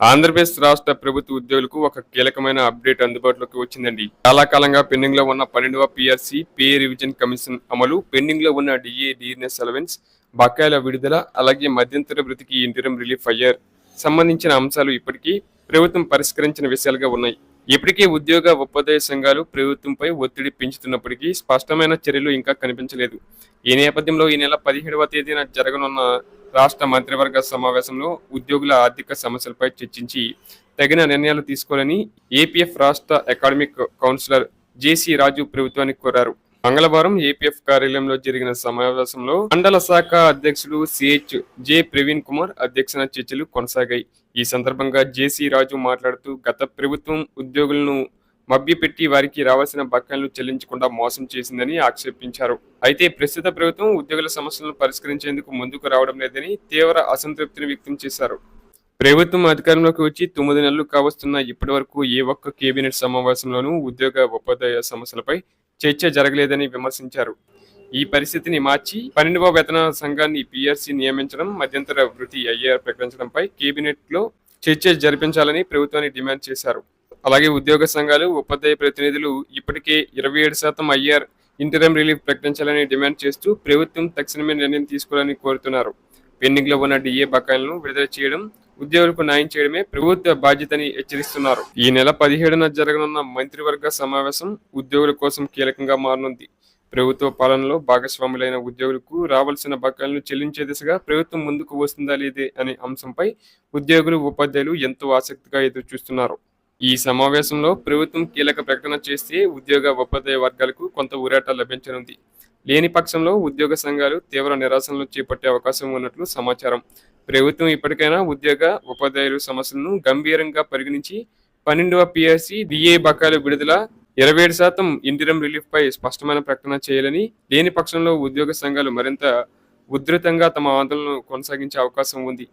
ఆంధ్రప్రదేశ్ రాష్ట్ర ప్రభుత్వ ఉద్యోగులకు ఒక కీలకమైన అప్డేట్ అందుబాటులోకి వచ్చిందండి. చాలా కాలంగా పెండింగ్లో ఉన్న పన్నెండవ పిఆర్సీ పే రివిజన్ కమిషన్ అమలు పెండింగ్లో ఉన్న డిఏ డిఎన్ఎస్ అలవెన్స్ బకాయిల విడుదల అలాగే మధ్యంతర వృత్తికి ఇంటిరం రిలీఫ్ అయ్యారు సంబంధించిన అంశాలు ఇప్పటికీ ప్రభుత్వం పరిష్కరించిన విషయాలుగా ఉన్నాయి. ఇప్పటికే ఉద్యోగ ఉపాధ్యాయ సంఘాలు ప్రభుత్వంపై ఒత్తిడి పెంచుతున్నప్పటికీ స్పష్టమైన చర్యలు ఇంకా కనిపించలేదు. ఈ నేపథ్యంలో ఈ నెల పదిహేడవ తేదీన జరగనున్న రాష్ట్ర మంత్రివర్గ సమావేశంలో ఉద్యోగుల ఆర్థిక సమస్యలపై చర్చించి తగిన నిర్ణయాలు తీసుకోవాలని ఏపీఎఫ్ రాష్ట్ర అకాడమిక్ కౌన్సిలర్ జేసీ రాజు ప్రభుత్వానికి కోరారు. మంగళవారం ఏపీఎఫ్ కార్యాలయంలో జరిగిన సమావేశంలో మండల శాఖ అధ్యక్షుడు సిహెచ్ జె ప్రవీణ్ కుమార్ అధ్యక్షన చర్చలు కొనసాగాయి. ఈ సందర్భంగా జేసీ రాజు మాట్లాడుతూ గత ప్రభుత్వం ఉద్యోగులను మభ్యపెట్టి వారికి రావాల్సిన బకాయిలను చెల్లించకుండా మోసం చేసిందని ఆక్షేపించారు. అయితే ప్రస్తుత ప్రభుత్వం ఉద్యోగుల సమస్యలను పరిష్కరించేందుకు ముందుకు రావడం లేదని తీవ్ర అసంతృప్తిని వ్యక్తం చేశారు. ప్రభుత్వం అధికారంలోకి వచ్చి తొమ్మిది నెలలు కావస్తున్న ఇప్పటి వరకు ఏ ఒక్క కేబినెట్ సమావేశంలోనూ ఉద్యోగ ఉపాధ్యాయ సమస్యలపై చర్చ జరగలేదని విమర్శించారు. ఈ పరిస్థితిని మార్చి పన్నెండవ వేతన సంఘాన్ని పిఆర్సీ నియమించడం మధ్యంతర వృత్తి ఐఏఆర్ ప్రకటించడంపై కేబినెట్లో చర్చ జరిపించాలని ప్రభుత్వాన్ని డిమాండ్ చేశారు. అలాగే ఉద్యోగ సంఘాలు ఉపాధ్యాయ ప్రతినిధులు ఇప్పటికే ఇరవై ఏడు శాతం ఐఆర్ ఇంటరం రిలీఫ్ ప్రకటించాలని డిమాండ్ చేస్తూ ప్రభుత్వం తక్షణమే నిర్ణయం తీసుకోవాలని కోరుతున్నారు. పెండింగ్లో ఉన్న డిఏ బకాయిలను విడుదల చేయడం ఉద్యోగులకు న్యాయం చేయడమే ప్రభుత్వ బాధ్యతని హెచ్చరిస్తున్నారు. ఈ నెల పదిహేడున జరగనున్న మంత్రివర్గ సమావేశం ఉద్యోగుల కోసం కీలకంగా మారనుంది. ప్రభుత్వ పాలనలో భాగస్వాములైన ఉద్యోగులకు రావాల్సిన బకాయిలను చెల్లించే దిశగా ప్రభుత్వం ముందుకు వస్తుందా లేదే అనే అంశంపై ఉద్యోగులు ఉపాధ్యాయులు ఎంతో ఆసక్తిగా ఎదురు చూస్తున్నారు ఈ సమావేశంలో ప్రభుత్వం కీలక ప్రకటన చేస్తే ఉద్యోగ ఉపాధ్యాయ వర్గాలకు కొంత ఊరాట లభించనుంది. లేని పక్షంలో ఉద్యోగ సంఘాలు తీవ్ర నిరాశనలు చేపట్టే అవకాశం ఉన్నట్లు సమాచారం. ప్రభుత్వం ఇప్పటికైనా ఉద్యోగ ఉపాధ్యాయుల సమస్యలను గంభీరంగా పరిగణించి పన్నెండవ పిఎస్సి డిఏ బకాయిల విడుదల ఇరవై ఏడు శాతం ఇంటిరం రిలీఫ్పై స్పష్టమైన ప్రకటన చేయాలని లేని పక్షంలో ఉద్యోగ సంఘాలు మరింత ఉధృతంగా తమ ఆందోళనను కొనసాగించే అవకాశం ఉంది.